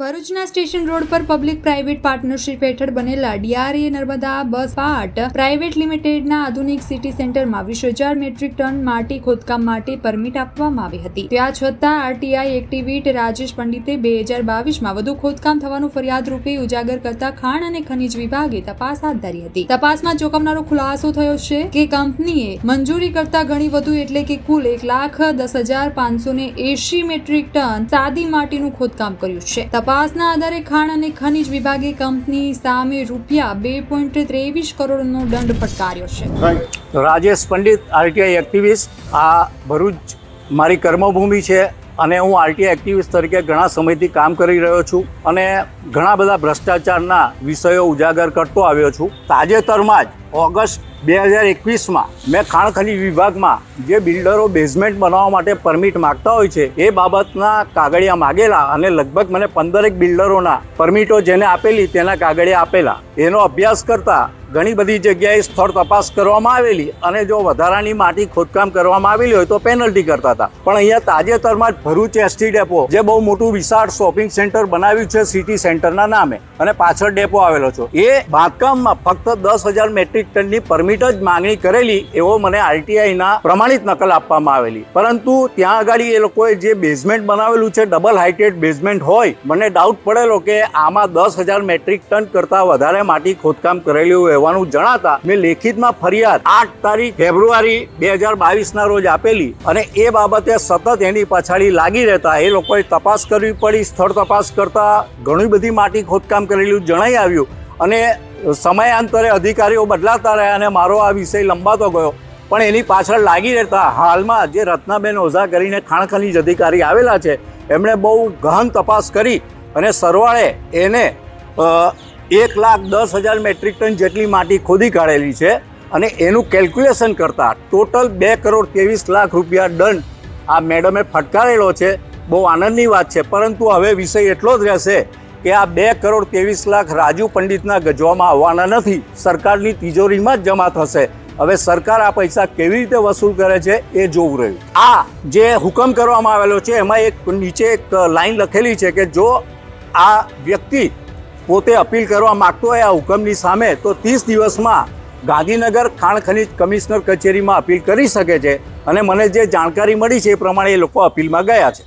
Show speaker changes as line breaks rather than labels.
ભરૂચના station road પર public private partnership હેઠળ બનેલા DRA, Narmada bus port private લિમિટેડના આધુનિક સિટી સેન્ટરમાં વીસ હજાર મેટ્રિક ટન માટી ખોદકામ માટે પરમિટ આપવામાં આવી હતી. ત્યાં છતાં આરટીઆઈ એક્ટિવિટ રાજેશ પંડિતે બે હજાર બાવીસમાં વધુ ખોદકામ થવાનું ફરિયાદ રૂપે ઉજાગર કરતા ખાણ અને ખનિજ વિભાગે તપાસ હાથ ધરી હતી. તપાસમાં ચોંકાવનારો ખુલાસો થયો છે કે કંપનીએ મંજૂરી કરતા ઘણી વધુ એટલે કે કુલ એક લાખ દસ હજાર પાંચસો ને એસી મેટ્રિક ટન સાદી માટીનું ખોદકામ કર્યું છે. તપાસના આધારે ખાણ અને ખનિજ વિભાગે કંપની સામે રૂપિયા બે પોઈન્ટ ત્રેવીસ કરોડનો દંડ ફટકાર્યો છે.
રાજેશ પંડિત, આરટીઆઈ એક્ટિવિસ્ટ, આ ભરૂચ મારી કર્મભૂમિ છે અને હું આરટીઆઈ એક્ટિવિસ્ટ તરીકે ઘણા સમયથી કામ કરી રહ્યો છું અને ઘણા બધા ભ્રષ્ટાચારના વિષયો ઉજાગર કરતો આવ્યો છું. તાજેતરમાં જ ઓગસ્ટ બે હજાર એકવીસમાં મેં ખાણખની વિભાગમાં જે બિલ્ડરો બેઝમેન્ટ બનાવવા માટે પરમિટ માગતા હોય છે, એ બાબતના કાગળિયા માગેલા અને લગભગ મને પંદરેક બિલ્ડરોના પરમિટો જેને આપેલી તેના કાગળિયા આપેલા. એનો અભ્યાસ કરતા ઘણી બધી જગ્યાએ સ્થળ તપાસ કરવામાં આવેલી અને જો વધારાની માટી ખોદકામ કરવામાં આવેલી હોય તો પેનલ્ટી કરતા હતા. પણ અહીંયા તાજેતરમાં જ ભરૂચ એસટી ડેપો જે બહુ મોટું વિશાળ શોપિંગ સેન્ટર બનાવ્યું છે સિટી સેન્ટરના નામે, અને પાછળ ડેપો આવેલો છે. એ બાંધકામમાં ફક્ત દસ હજાર મેટ્રિક ટનની પરમિટ જ માંગણી કરેલી એવો મને આરટીઆઈના પ્રમાણિત નકલ આપવામાં આવેલી. પરંતુ ત્યાં આગળ એ લોકોએ જે બેઝમેન્ટ બનાવેલું છે ડબલ હાઇટેડ બેઝમેન્ટ હોય, મને ડાઉટ પડેલો કે આમાં દસ હજાર મેટ્રિક ટન કરતા વધારે માટી ખોદકામ કરેલું હોવાનું જણાતા મેં લેખિતમાં ફરિયાદ આઠ તારીખ ફેબ્રુઆરી બે હજાર બાવીસના રોજ આપેલી અને એ બાબતે સતત એની પછાડી લાગી રહેતા એ લોકોએ તપાસ કરવી પડી. સ્થળ તપાસ કરતા ઘણી બધી માટી ખોદકામ કરેલું જણાઈ આવ્યું અને સમયાંતરે અધિકારીઓ બદલાતા રહ્યા અને મારો આ વિષય લંબાતો ગયો. પણ એની પાછળ લાગી રહેતા હાલમાં જે રત્નાબેન ઓઝા કરીને ખાણ ખનીજ અધિકારી આવેલા છે, એમણે બહુ ગહન તપાસ કરી અને સરવાળે એને એક લાખ દસ હજાર મેટ્રિક ટન જેટલી માટી ખોદી કાઢેલી છે અને એનું કેલ્ક્યુલેશન કરતાં ટોટલ બે કરોડ ત્રેવીસ લાખ રૂપિયા દંડ આ મેડમે ફટકારેલો છે. બહુ આનંદની વાત છે, પરંતુ હવે વિષય એટલો જ રહેશે કે આ બે કરોડ ત્રેવીસ લાખ રાજુ પંડિતના ગજવામાં આવવાના નથી. સરકારની તિજોરીમાં જ જમા થશે. હવે સરકાર આ પૈસા કેવી રીતે વસૂલ કરે છે એ જોવું રહ્યું. આ જે હુકમ કરવામાં આવેલો છે, એમાં એક નીચે એક લાઈન લખેલી છે કે જો આ વ્યક્તિ પોતે અપીલ કરવા માંગતો હોય આ હુકમની સામે, તો ત્રીસ દિવસમાં ગાંધીનગર ખાણ ખનીજ કમિશનર કચેરીમાં અપીલ કરી શકે છે. અને મને જે જાણકારી મળી છે એ પ્રમાણે એ લોકો અપીલમાં ગયા છે.